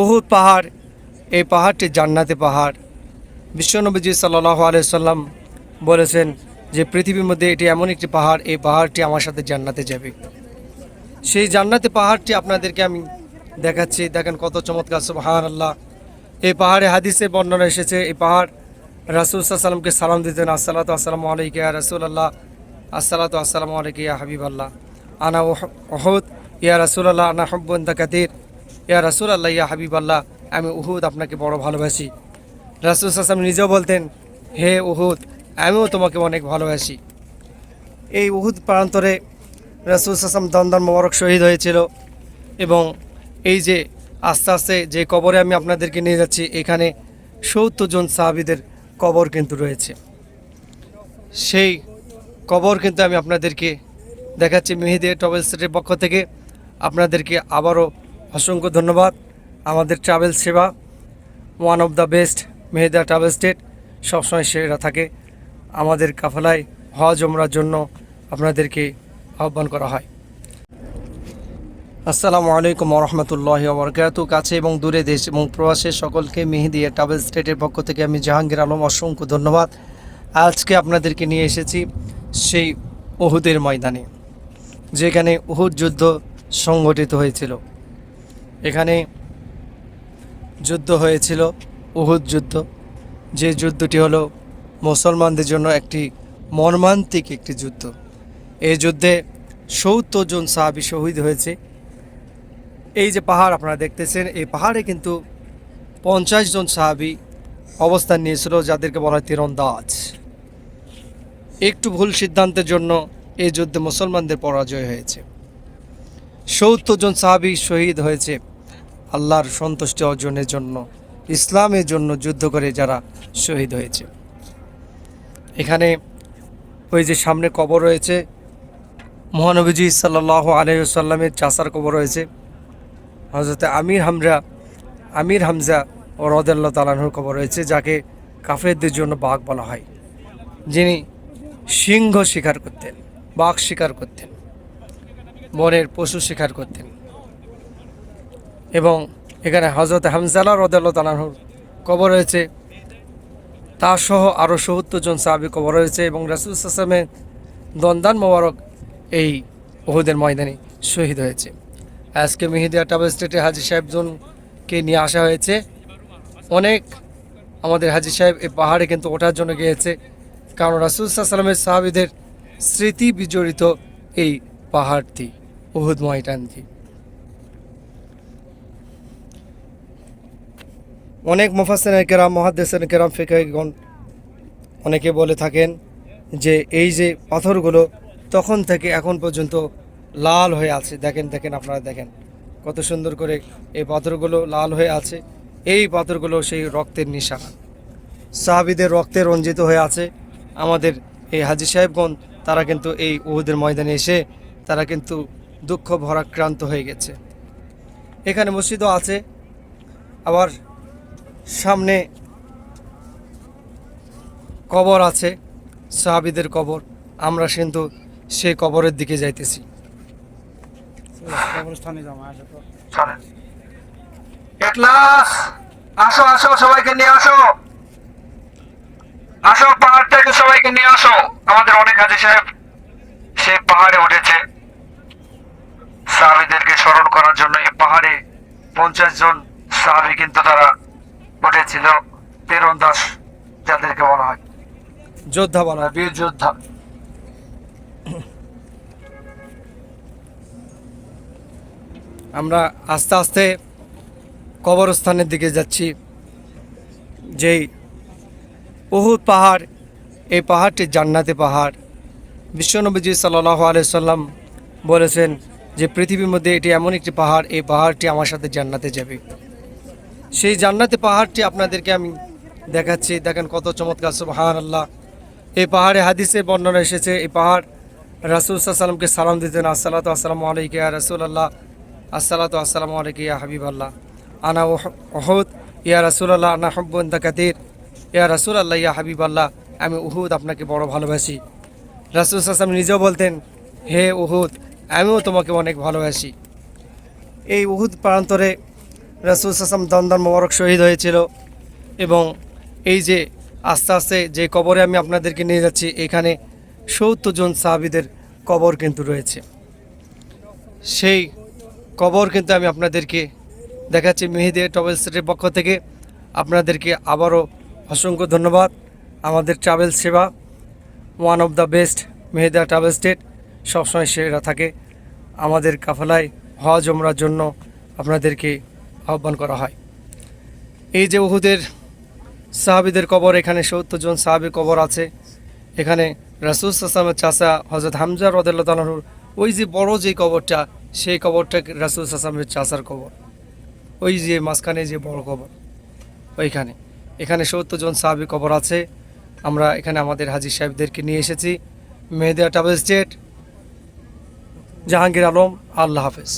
উহুদ পাহাড়, এই পাহাড়টি জান্নাতে পাহাড়। বিশ্বনবীজি সাল্লাহ আলাইসাল্লাম বলেছেন যে, পৃথিবীর মধ্যে এটি এমন একটি পাহাড়, এই পাহাড়টি আমার সাথে জান্নাতে যাবে। সেই জান্নাতে পাহাড়টি আপনাদেরকে আমি দেখাচ্ছি। দেখেন কত চমৎকার সুবহান আল্লাহ এই পাহাড়ে হাদিসে বর্ণনা এসেছে, এই পাহাড় রাসুল সাল্লামকে সালাম দিতেন, আসসালাতু আসসালামু আলাইকা ইয়া রাসুল আল্লাহ আসসালাতু আসসালামু আলাইকা ইয়া হাবিব আল্লাহ আনা ওহদ ইয়া রাসুল আল্লাহ আনা হব্বন্দা কাদির ইয়া রাসুল আল্লাহ ইয়া হাবিব আল্লাহ আমি উহুদ আপনাকে বড় ভালোবাসি। রাসুল সাল্লাম নিজেও বলতেন, হে উহুদ, আমিও তোমাকে অনেক ভালোবাসি। এই উহুদ প্রান্তরে রাসুল সাসাম দন্দন মোবারক শহীদ হয়েছিল এবং এই যে আস্তে আস্তে যে কবরে আমি আপনাদেরকে নিয়ে যাচ্ছি, এখানে সত্তর জন সাহাবিদের কবর কিন্তু রয়েছে। সেই কবর কিন্তু আমি আপনাদেরকে দেখাচ্ছি। মেহেদি ট্রাভেল সেটের পক্ষ থেকে আপনাদেরকে আবারও অসংখ্য ধন্যবাদ। আমাদের ট্রাভেল সেবা one of the best Mehedia travel state, সবসময় সেরা থাকে। আমাদের কাফেলায় হজ ওমরার জন্য আপনাদেরকে আহ্বান করা হয়। আসসালামু আলাইকুম রহমতুল্লাহ বরকাত কাছে এবং দূরে দেশ এবং প্রবাসের সকলকে মেহেদিয়া ট্রাভেল স্টেটের পক্ষ থেকে আমি জাহাঙ্গীর আলম অসংখ্য ধন্যবাদ। আজকে আপনাদেরকে নিয়ে এসেছি সেই উহুদের ময়দানে, যেখানে উহুদ যুদ্ধ সংগঠিত হয়েছিল। এখানে যুদ্ধ হয়েছিল, উহুদ যুদ্ধ। যে যুদ্ধটি হলো মুসলমানদের জন্য একটি মর্মান্তিক একটি যুদ্ধ। এই যুদ্ধে সত্তর জন সাহাবি শহীদ হয়েছে। এই যে পাহাড় আপনারা দেখতেছেন, এই পাহাড়ে কিন্তু পঞ্চাশ জন সাহাবি অবস্থান নিয়েছিল, যাদেরকে বলা হয় তীরন্দাজ। একটু ভুল সিদ্ধান্তের জন্য এই যুদ্ধে মুসলমানদের পরাজয় হয়েছে। সত্তর জন সাহাবি শহীদ হয়েছে। আল্লাহর সন্তুষ্টি অর্জনের জন্য ইসলামের জন্য যুদ্ধ করে যারা শহীদ হয়েছে। এখানে ওই যে সামনে কবর রয়েছে, মহানবীজি সাল্লাহ আলহিসাল্লামের চাষার কবর রয়েছে। হজরতে আমির হামজা আমির হামজা ও রদাল্লাহ তালাহুর কবর রয়েছে, যাকে কাফেরদের জন্য বাঘ বলা হয়। যিনি সিংহ শিকার করতেন, বাঘ শিকার করতেন, বনের পশু শিকার করতেন। এখানে হজরত হামজালা রদাল্লাহ তালাহুর কবর রয়েছে। তা সহ আরও সত্তর জন সাহাবি কবর রয়েছে এবং রাসুল সাসামের দন্দান মোবারক এই ওহুদের ময়দানে শহীদ হয়েছে। আজকে মেহেদিয়া ট্রাভেল স্টেটে হাজি সাহেবজনকে নিয়ে আসা হয়েছে। অনেক আমাদের হাজি সাহেব এই পাহাড়ে কিন্তু ওঠার জন্য গিয়েছে। কারণ রাসুল সাল্লামের সাহাবিদের স্মৃতি বিজড়িত এই পাহাড়টি, উহুদ ময়দানটি। অনেক মুফাসেন কেরাম মহাদেসেন কেরাম ফিকাইগণ অনেকে বলে থাকেন যে এই যে পাথরগুলো তখন থেকে এখন পর্যন্ত লাল হয়ে আছে। দেখেন দেখেন আপনারা, দেখেন কত সুন্দর করে এই পাথরগুলো লাল হয়ে আছে। এই পাথরগুলো সেই রক্তের নিশানা। সাহাবিদের রক্তে রঞ্জিত হয়ে আছে। আমাদের এই হাজি সাহেবগণ, তারা কিন্তু এই উহুদের ময়দানে এসে তারা কিন্তু দুঃখ ভরাক্রান্ত হয়ে গেছে। এখানে মসজিদও আছে। আবার সামনে কবর আছে সাহাবিদের কবর। আমরা কিন্তু সেই কবরের দিকে যাইতেছি। আসো আসো সবাইকে নিয়ে আসো। আসো পাহাড় থেকে সবাইকে নিয়ে আসো। আমাদের অনেক হাজি সাহেব সেই পাহাড়ে উঠেছে। সাহাবিদেরকে স্মরণ করার জন্য এই পাহাড়ে পঞ্চাশ জন সাহাবি কিন্তু তারা উঠেছিল তীরন্দাস যাদেরকে বলা হয়। যোদ্ধা বলা হয়। বীর যোদ্ধা। আমরা আস্তে আস্তে কবরস্থানের দিকে যাচ্ছি যেই উহুদ পাহাড় এই পাহাড়টি জান্নাতে পাহাড়। বিশ্বনবীজি সাল্লাহ আলাইসাল্লাম বলেছেন যে পৃথিবীর মধ্যে এটি এমন একটি পাহাড় এই পাহাড়টি আমার সাথে জান্নাতে যাবে। সেই জান্নাতে পাহাড়টি আপনাদেরকে আমি দেখাচ্ছি। দেখেন কত চমৎকার সুবহান আল্লাহ এই পাহাড়ে হাদিসে বর্ণনা এসেছে, এই পাহাড় রাসুল সাল্লামকে সালাম দিতেন, আসসালাতু আসসালামু আলাইকা রাসুল আল্লাহ আসসালাতু আসসালামু আলাইকা ইয়া হাবিব আল্লাহ আনা ওহদ ইয়া রাসুল আল্লাহ আনা হব্বন্দা কাদির ইয়া রাসুল আল্লাহ ইয়া হাবিব আল্লাহ আমি উহুদ আপনাকে বড় ভালোবাসি। রাসুল সাল্লাম নিজেও বলতেন, হে উহুদ, আমিও তোমাকে অনেক ভালোবাসি। এই উহুদ প্রান্তরে রাসুল সাসাম দন্দন মোবারক শহীদ হয়েছিল এবং এই যে আস্তে আস্তে যে কবরে আমি আপনাদেরকে নিয়ে যাচ্ছি, এখানে সত্তর জন সাহাবিদের কবর কিন্তু রয়েছে। সেই কবর কিন্তু আমি আপনাদেরকে দেখাচ্ছি মেহেদি ট্রাভেল সেটের পক্ষ থেকে। আপনাদেরকে আবারও অসংখ্য ধন্যবাদ। আমাদের ট্রাভেল সেবা one of the best Mehedia travel state, সবসময় সেরা থাকে। আমাদের কাফেলায় হজ ওমরার জন্য আপনাদেরকে আহ্বান করা হয়। এই যে উহুদের সাহাবিদের কবর, এখানে সত্তর জন সাহাবির কবর আছে। এখানে রাসুল সাসামের চাষা হজরত হামজা রদুল্লাহর ওই যে বড় যে কবরটা, সেই কবরটা রাসুল সাসামের চাষার কবর। ওই যে মাঝখানে যে বড় কবর, ওইখানে। এখানে সত্তর জন সাহাবি কবর আছে। আমরা এখানে আমাদের হাজির সাহেবদেরকে নিয়ে এসেছি। মেহেদিয়া ট্রাভেল স্টেট, জাহাঙ্গীর আলম, আল্লাহ হাফেজ।